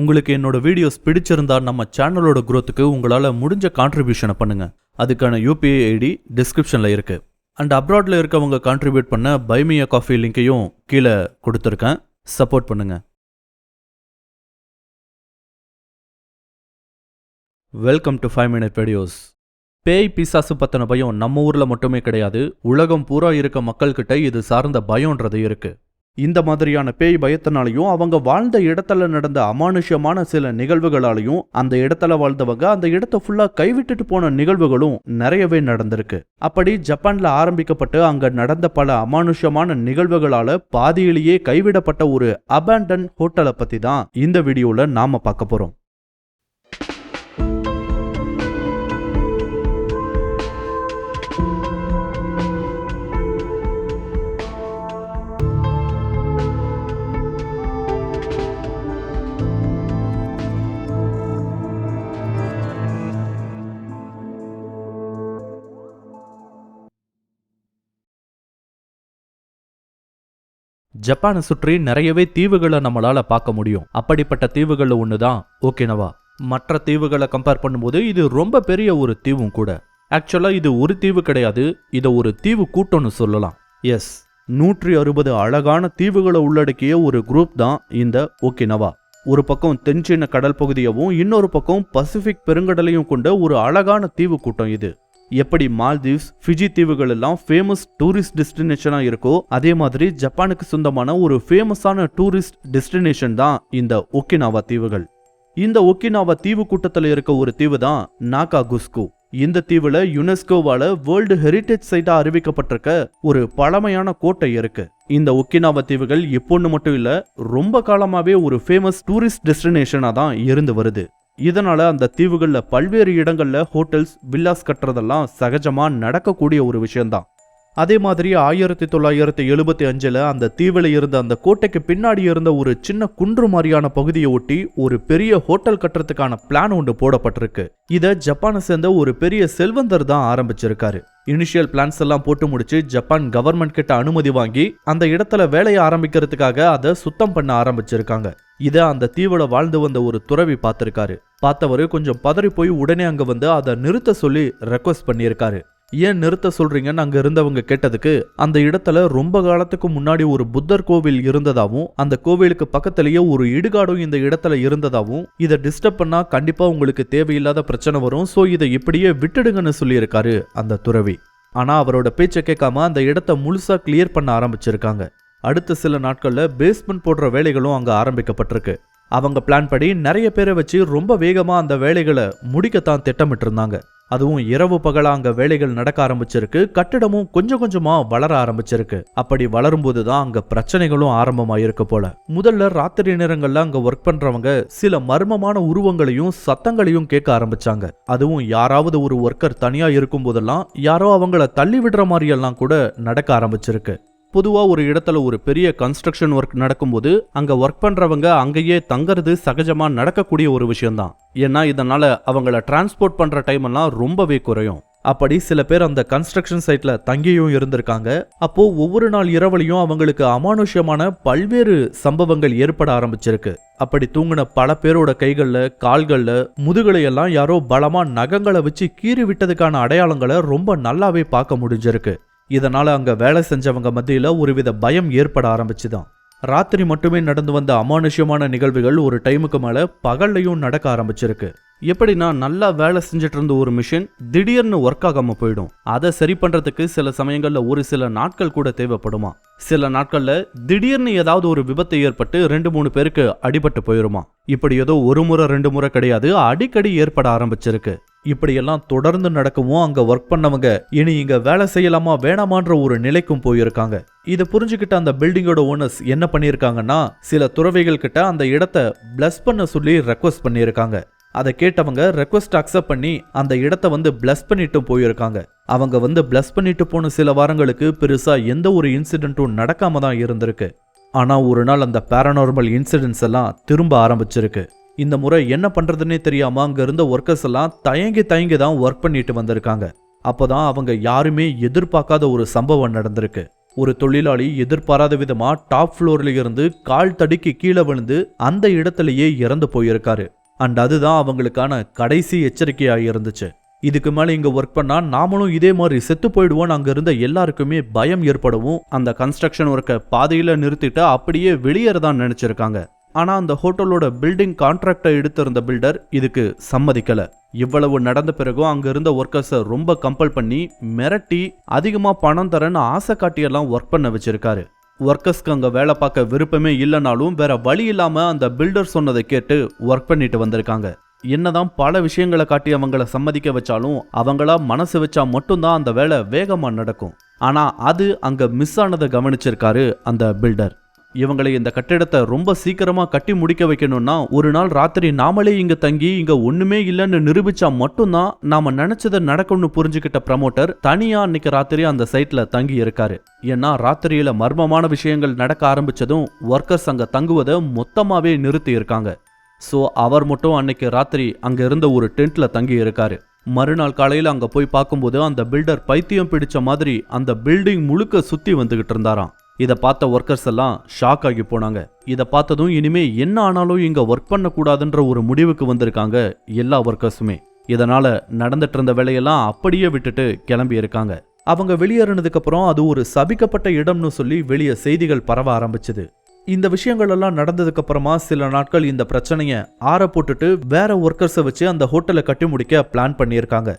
உங்களுக்கு என்னோட வீடியோஸ் பிடிச்சிருந்தா நம்ம சேனலோட குரோத்துக்கு உங்களால் முடிஞ்ச கான்ட்ரிபியூஷனை பண்ணுங்க. அதுக்கான யூபிஐ ஐடி டிஸ்கிரிப்ஷனில் இருக்கு. அண்ட் அப்ராட்ல இருக்கவங்க கான்ட்ரிபியூட் பண்ண பைமிய காஃபி லிங்கையும் கீழே கொடுத்துருக்கேன். சப்போர்ட் பண்ணுங்க. Welcome to five minute videos பேய் பிசாசு பத்தின பயம் நம்ம ஊர்ல மட்டுமே கிடையாது. உலகம் பூரா இருக்க மக்கள்கிட்ட இது சார்ந்த பயம்ன்றது இருக்குது இந்த மாதிரியான பேய் பயத்தினாலையும் அவங்க வாழ்ந்த இடத்துல நடந்த அமானுஷ்யமான சில நிகழ்வுகளாலையும் அந்த இடத்துல வாழ்ந்தவங்க அந்த இடத்த ஃபுல்லா கைவிட்டுட்டு போன நிகழ்வுகளும் நிறையவே நடந்திருக்கு. அப்படி ஜப்பான்ல ஆரம்பிக்கப்பட்டு அங்க நடந்த பல அமானுஷ்யமான நிகழ்வுகளால பாதியிலேயே கைவிடப்பட்ட ஒரு அபேண்டன் ஹோட்டலை பத்தி தான் இந்த வீடியோல நாம பார்க்க போறோம். ஜப்பானை சுற்றி நிறையவே தீவுகளை நம்மளால பார்க்க முடியும். அப்படிப்பட்ட தீவுகள்ல ஒன்று தான் ஓகேனவா? மற்ற தீவுகளை கம்பேர் பண்ணும்போது இது ரொம்ப பெரிய ஒரு தீவும் கூட. ஆக்சுவலா இது ஒரு தீவு கிடையாது. இதை ஒரு தீவு கூட்டம்னு சொல்லலாம். எஸ் நூற்றி அறுபது அழகான தீவுகளை உள்ளடக்கிய ஒரு குரூப் தான் இந்த ஓகேனவா. ஒரு பக்கம் தென்சீன கடல் பகுதியவும் இன்னொரு பக்கம் பசிபிக் பெருங்கடலையும் கொண்ட ஒரு அழகான தீவு கூட்டம் இது. எப்படி மால்தீவ்ஸ் ஃபிஜி தீவுகள் எல்லாம் ஃபேமஸ் டூரிஸ்ட் டெஸ்டினேஷனா இருக்கோ அதே மாதிரி ஜப்பானுக்கு சொந்தமான ஒரு ஃபேமஸான டூரிஸ்ட் டெஸ்டினேஷன் தான் இந்த ஒக்கினாவா தீவுகள். இந்த ஒக்கினாவா தீவு கூட்டத்தில் இருக்க ஒரு தீவு தான் நாகா குஸ்கு இந்த தீவுல யுனெஸ்கோவால வேர்ல்டு ஹெரிடேஜ் சைட்டா அறிவிக்கப்பட்டிருக்க ஒரு பழமையான கோட்டை இருக்கு. இந்த ஒக்கினாவா தீவுகள் இப்போன்னு மட்டும் இல்ல ரொம்ப காலமாவே ஒரு ஃபேமஸ் டூரிஸ்ட் டெஸ்டினேஷனா தான் இருந்து வருது. இதனால் அந்த தீவுகளில் பல்வேறு இடங்களில் ஹோட்டல்ஸ் வில்லாஸ் கட்டுறதெல்லாம் சகஜமாக நடக்கக்கூடிய ஒரு விஷயம்தான். அதே மாதிரி ஆயிரத்தி தொள்ளாயிரத்தி எழுபத்தி அஞ்சில் அந்த தீவில் இருந்த அந்த கோட்டைக்கு பின்னாடி இருந்த ஒரு சின்ன குன்று மாதிரியான பகுதியை ஒட்டி ஒரு பெரிய ஹோட்டல் கட்டுறதுக்கான பிளான் ஒன்று போடப்பட்டிருக்கு. இதை ஜப்பானை சேர்ந்த ஒரு பெரிய செல்வந்தர் தான் ஆரம்பிச்சிருக்காரு. இனிஷியல் பிளான்ஸ் எல்லாம் போட்டு முடிச்சு ஜப்பான் கவர்மெண்ட் கிட்ட அனுமதி வாங்கி அந்த இடத்துல வேலையை ஆரம்பிக்கிறதுக்காக அதை சுத்தம் பண்ண ஆரம்பிச்சிருக்காங்க. இதை அந்த தீவுல வாழ்ந்து வந்த ஒரு துறவி பார்த்திருக்காரு. பார்த்தவரு கொஞ்சம் பதறி போய் உடனே அங்க வந்து அதை நிறுத்த சொல்லி ரெக்வஸ்ட் பண்ணியிருக்காரு. ஏன் நிறுத்த சொல்றீங்கன்னு அங்க இருந்தவங்க கேட்டதுக்கு அந்த இடத்துல ரொம்ப காலத்துக்கு முன்னாடி ஒரு புத்தர் கோவில் இருந்ததாவும் அந்த கோவிலுக்கு பக்கத்திலேயே ஒரு இடுகாடும் இந்த இடத்துல இருந்ததாவும் இதை டிஸ்டர்ப் பண்ணா கண்டிப்பா உங்களுக்கு தேவையில்லாத பிரச்சனை வரும். சோ இதை இப்படியே விட்டுடுங்கன்னு சொல்லியிருக்காரு அந்த துறவி. ஆனா அவரோட பேச்சை கேட்காம அந்த இடத்த முழுசா கிளியர் பண்ண ஆரம்பிச்சிருக்காங்க. அடுத்த சில நாட்கள்ல பேஸ்மெண்ட் போடுற வேலைகளும் அங்க ஆரம்பிக்கப்பட்டிருக்கு. அவங்க பிளான் படி நிறைய பேரை வச்சு ரொம்ப வேகமாக அந்த வேலைகளை முடிக்கத்தான் திட்டமிட்டு இருந்தாங்க அதுவும் இரவு பகலாக அங்கே வேலைகள் நடக்க ஆரம்பிச்சிருக்கு. கட்டிடமும் கொஞ்சம் கொஞ்சமாக வளர ஆரம்பிச்சிருக்கு. அப்படி வளரும்போது தான் அங்க பிரச்சனைகளும் ஆரம்பமாயிருக்கு போல. முதல்ல ராத்திரி நேரங்களில் அங்கே ஒர்க் பண்ணுறவங்க சில மர்மமான உருவங்களையும் சத்தங்களையும் கேட்க ஆரம்பிச்சாங்க. அதுவும் யாராவது ஒரு ஒர்க்கர் தனியாக இருக்கும் போதெல்லாம் யாரோ அவங்கள தள்ளி விடுற மாதிரியெல்லாம் கூட நடக்க ஆரம்பிச்சிருக்கு. பொதுவாக ஒரு இடத்துல ஒரு பெரிய கன்ஸ்ட்ரக்ஷன் ஒர்க் நடக்கும்போது அங்கே ஒர்க் பண்ணுறவங்க அங்கேயே தங்கிறது சகஜமாக நடக்கக்கூடிய ஒரு விஷயம்தான். ஏன்னா இதனால் அவங்கள டிரான்ஸ்போர்ட் பண்ணுற டைம் எல்லாம் ரொம்பவே குறையும். அப்படி சில பேர் அந்த கன்ஸ்ட்ரக்ஷன் சைட்ல தங்கியும் இருந்திருக்காங்க. அப்போ ஒவ்வொரு நாள் இரவுலையும் அவங்களுக்கு அமானுஷ்யமான பல்வேறு சம்பவங்கள் ஏற்பட ஆரம்பிச்சிருக்கு. அப்படி தூங்கின பல பேரோட கைகள்ல கால்கள்ல முதுகலையெல்லாம் யாரோ பலமா நகங்களை வச்சு கீறி விட்டதுக்கான அடையாளங்களை ரொம்ப நல்லாவே பார்க்க முடிஞ்சிருக்கு. இதனால் அங்கே வேலை செஞ்சவங்க மத்தியில் ஒருவித பயம் ஏற்பட ஆரம்பிச்சுதான். ராத்திரி மட்டுமே நடந்து வந்த அமானுஷ்யமான நிகழ்வுகள் ஒரு டைமுக்கு மேலே பகல்லையும் நடக்க ஆரம்பிச்சிருக்கு. எப்படின்னா நல்லா வேலை செஞ்சுட்டு இருந்த ஒரு மிஷின் திடீர்னு ஒர்க் ஆகாம போயிடும். அதை சரி பண்றதுக்கு சில சமயங்கள்ல ஒரு சில நாட்கள் கூட தேவைப்படுமா? சில நாட்கள்ல திடீர்னு ஏதாவது ஒரு விபத்து ஏற்பட்டு ரெண்டு மூணு பேருக்கு அடிபட்டு போயிருமா? இப்படி ஏதோ ஒரு முறை ரெண்டு முறை கிடையாது அடிக்கடி ஏற்பட ஆரம்பிச்சிருக்கு. இப்படியெல்லாம் தொடர்ந்து நடக்கவும் அங்க ஒர்க் பண்ணவங்க இனி இங்க வேலை செய்யலாமா வேணாமான்ற ஒரு நிலைக்கும் போயிருக்காங்க. இதை புரிஞ்சுக்கிட்ட அந்த பில்டிங்கோட ஓனர்ஸ் என்ன பண்ணியிருக்காங்கன்னா சில துறவைகள் கிட்ட அந்த இடத்த பிளஸ் பண்ண சொல்லி ரெக்வஸ்ட் பண்ணியிருக்காங்க. அதை கேட்டவங்க ரெக்வஸ்ட் அக்செப்ட் பண்ணி அந்த இடத்த வந்து பிளஸ் பண்ணிட்டு போயிருக்காங்க. அவங்க வந்து பிளஸ் பண்ணிட்டு போன சில வாரங்களுக்கு பெருசா எந்த ஒரு இன்சிடென்ட்டும் நடக்காம தான் இருந்திருக்கு. ஆனா ஒரு நாள் அந்த பேரனார்மல் இன்சிடென்ட்ஸ் எல்லாம் திரும்ப ஆரம்பிச்சிருக்கு. இந்த முறை என்ன பண்ணுறதுன்னே தெரியாமல் அங்கே இருந்த ஒர்க்கர்ஸ் எல்லாம் தயங்கி தயங்கி தான் ஒர்க் பண்ணிட்டு வந்திருக்காங்க. அப்போ தான் அவங்க யாருமே எதிர்பார்க்காத ஒரு சம்பவம் நடந்திருக்கு. ஒரு தொழிலாளி எதிர்பாராத விதமாக டாப் ஃப்ளோரில் இருந்து கால் தடுக்கி கீழே விழுந்து அந்த இடத்துலயே இறந்து போயிருக்காரு. அண்ட் அதுதான் அவங்களுக்கான கடைசி எச்சரிக்கையாக இருந்துச்சு. இதுக்கு மேலே இங்கே ஒர்க் பண்ணால் நாமளும் இதே மாதிரி செத்து போயிடுவோம் அங்கே இருந்த எல்லாருக்குமே பயம் ஏற்படவும் அந்த கன்ஸ்ட்ரக்ஷன் ஒர்க்கை பாதையில் நிறுத்திட்டு அப்படியே வெளியேறதான் நினச்சிருக்காங்க. ஆனால் அந்த ஹோட்டலோட பில்டிங் கான்ட்ராக்டை எடுத்திருந்த பில்டர் இதுக்கு சம்மதிக்கலை. இவ்வளவு நடந்த பிறகும் அங்கே இருந்த ஒர்க்கர்ஸை ரொம்ப கம்பல் பண்ணி மிரட்டி அதிகமாக பணம் தரேன்னு ஆசை காட்டியெல்லாம் ஒர்க் பண்ண வச்சிருக்காரு. ஒர்க்கர்ஸ்க்கு அங்கே வேலை பார்க்க விருப்பமே இல்லைனாலும் வேற வழி இல்லாமல் அந்த பில்டர் சொன்னதை கேட்டு ஒர்க் பண்ணிட்டு வந்திருக்காங்க. என்னதான் பல விஷயங்களை காட்டி அவங்கள சம்மதிக்க வச்சாலும் அவங்களா மனசு வச்சா மட்டும்தான் அந்த வேலை வேகமாக நடக்கும். ஆனால் அது அங்கே மிஸ் ஆனதை கவனிச்சிருக்காரு அந்த பில்டர் இவங்களை இந்த கட்டிடத்தை ரொம்ப சீக்கிரமா கட்டி முடிக்க வைக்கணும்னா ஒரு நாள் ராத்திரி நாமளே இங்க தங்கி இங்க ஒண்ணுமே இல்லைன்னு நிரூபிச்சா மட்டும்தான் நாம நினைச்சது நடக்கும்னு புரிஞ்சுக்கிட்ட ப்ரமோட்டர் தனியா அன்னைக்கு ராத்திரி அந்த சைட்ல தங்கி இருக்காரு. ஏன்னா ராத்திரியில மர்மமான விஷயங்கள் நடக்க ஆரம்பிச்சதும் ஒர்க்கர்ஸ் அங்க தங்குவதை மொத்தமாவே நிறுத்தி இருக்காங்க. ஸோ அவர் மட்டும் அன்னைக்கு ராத்திரி அங்க இருந்த ஒரு டென்ட்ல தங்கி இருக்காரு. மறுநாள் காலையில அங்க போய் பார்க்கும்போது அந்த பில்டர் பைத்தியம் பிடிச்ச மாதிரி அந்த பில்டிங் முழுக்க சுத்தி வந்துகிட்டு இருந்தாராம். இதை பார்த்த ஒர்க்கர்ஸ் எல்லாம் ஷாக் ஆகி போனாங்க. இதை பார்த்ததும் இனிமே என்ன ஆனாலும் இங்க ஒர்க் பண்ணக்கூடாதுன்ற ஒரு முடிவுக்கு வந்திருக்காங்க எல்லா ஒர்க்கர்ஸுமே இதனால நடந்துட்டு இருந்த வேலையெல்லாம் அப்படியே விட்டுட்டு கிளம்பி இருக்காங்க. அவங்க வெளியேறினதுக்கு அப்புறம் அது ஒரு சபிக்கப்பட்ட இடம்னு சொல்லி வெளியே செய்திகள் பரவ ஆரம்பிச்சது. இந்த விஷயங்கள் எல்லாம் நடந்ததுக்கு அப்புறமா சில நாட்கள் இந்த பிரச்சனையை ஆற போட்டுட்டு வேற ஒர்க்கர்ஸை வச்சு அந்த ஹோட்டலை கட்டி முடிக்க பிளான் பண்ணியிருக்காங்க.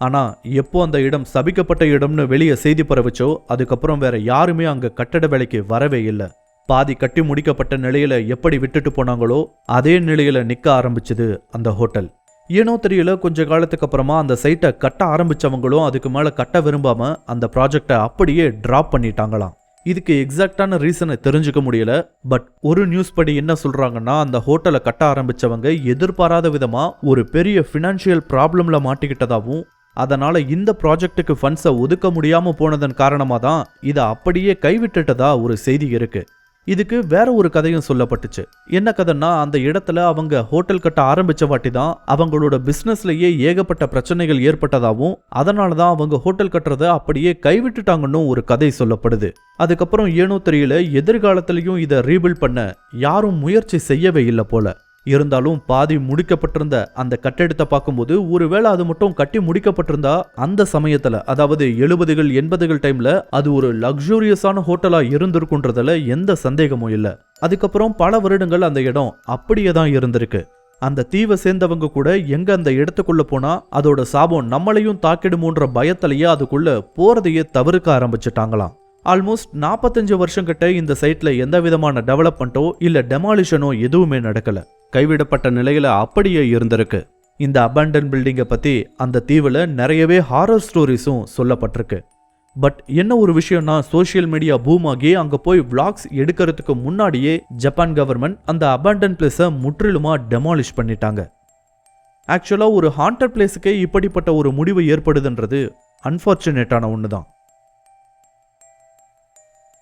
ஆனால் எப்போ அந்த இடம் சபிக்கப்பட்ட இடம்னு வெளியே செய்தி பரவிச்சோ அதுக்கப்புறம் வேற யாருமே அங்கே கட்டட வேலைக்கு வரவே இல்லை. பாதி கட்டி முடிக்கப்பட்ட நிலையில எப்படி விட்டுட்டு போனாங்களோ அதே நிலையில நிற்க ஆரம்பிச்சது அந்த ஹோட்டல். ஏனோ தெரியல கொஞ்ச காலத்துக்கு அப்புறமா அந்த சைட்டை கட்ட ஆரம்பிச்சவங்களும் அதுக்கு மேலே கட்ட விரும்பாம அந்த ப்ராஜெக்டை அப்படியே ட்ராப் பண்ணிட்டாங்களாம். இதுக்கு எக்ஸாக்டான ரீசனை தெரிஞ்சுக்க முடியல பட் ஒரு நியூஸ் படி என்ன சொல்றாங்கன்னா அந்த ஹோட்டலை கட்ட ஆரம்பிச்சவங்க எதிர்பாராத விதமா ஒரு பெரிய ஃபினான்ஷியல் ப்ராப்ளம்ல மாட்டிக்கிட்டதாகவும் அதனால் இந்த ப்ராஜெக்ட்டுக்கு ஃபண்ட்ஸை ஒதுக்க முடியாமல் போனதன் காரணமாக தான் இதை அப்படியே கைவிட்டுட்டதா ஒரு செய்தி இருக்கு. இதுக்கு வேற ஒரு கதையும் சொல்லப்பட்டுச்சு. என்ன கதைன்னா அந்த இடத்துல அவங்க ஹோட்டல் கட்ட ஆரம்பிச்ச வாட்டி தான் அவங்களோட பிஸ்னஸ்லேயே ஏகப்பட்ட பிரச்சனைகள் ஏற்பட்டதாகவும் அதனால தான் அவங்க ஹோட்டல் கட்டுறதை அப்படியே கைவிட்டுட்டாங்கன்னு ஒரு கதை சொல்லப்படுது. அதுக்கப்புறம் ஏனோ தெரியல எதிர்காலத்திலையும் இதை ரீபில்ட் பண்ண யாரும் முயற்சி செய்யவே இல்லை போல. இருந்தாலும் பாதி முடிக்கப்பட்டிருந்த அந்த கட்டிடத்தை பார்க்கும்போது ஒருவேளை அது மட்டும் கட்டி முடிக்கப்பட்டிருந்தா அந்த சமயத்துல அதாவது எழுபதுகள் எண்பதுகள் டைம்ல அது ஒரு லக்ஸூரியஸான ஹோட்டலா இருந்திருக்குன்றதுல எந்த சந்தேகமும் இல்லை. அதுக்கப்புறம் பல வருடங்கள் அந்த இடம் அப்படியே தான் இருந்திருக்கு. அந்த தீவை சேர்ந்தவங்க கூட எங்க அந்த இடத்துக்குள்ள போனா அதோட சாபம் நம்மளையும் தாக்கிடுமோன்ற பயத்திலேயே அதுக்குள்ள போறதையே தவிர்க்க ஆரம்பிச்சிட்டாங்களாம். ஆல்மோஸ்ட் நாற்பத்தஞ்சு வருஷம் கிட்ட இந்த சைட்ல எந்த விதமான டெவலப்மெண்ட்டோ இல்ல டெமாலிஷனோ எதுவுமே நடக்கல. கைவிடப்பட்ட நிலையில அப்படியே இருந்திருக்கு. இந்த அபேண்டன் பில்டிங்கை பற்றி அந்த தீவில் நிறையவே ஹாரர் ஸ்டோரிஸும் சொல்லப்பட்டிருக்கு. பட் என்ன ஒரு விஷயம்னா சோஷியல் மீடியா பூம் ஆகி அங்கே போய் விளாக்ஸ் எடுக்கிறதுக்கு முன்னாடியே ஜப்பான் கவர்மெண்ட் அந்த அபேண்டன் பிளேஸை முற்றிலுமாக டெமாலிஷ் பண்ணிட்டாங்க. ஆக்சுவலாக ஒரு ஹாண்டட் பிளேஸுக்கே இப்படிப்பட்ட ஒரு முடிவு ஏற்படுதுன்றது அன்ஃபார்ச்சுனேட்டான ஒன்று தான்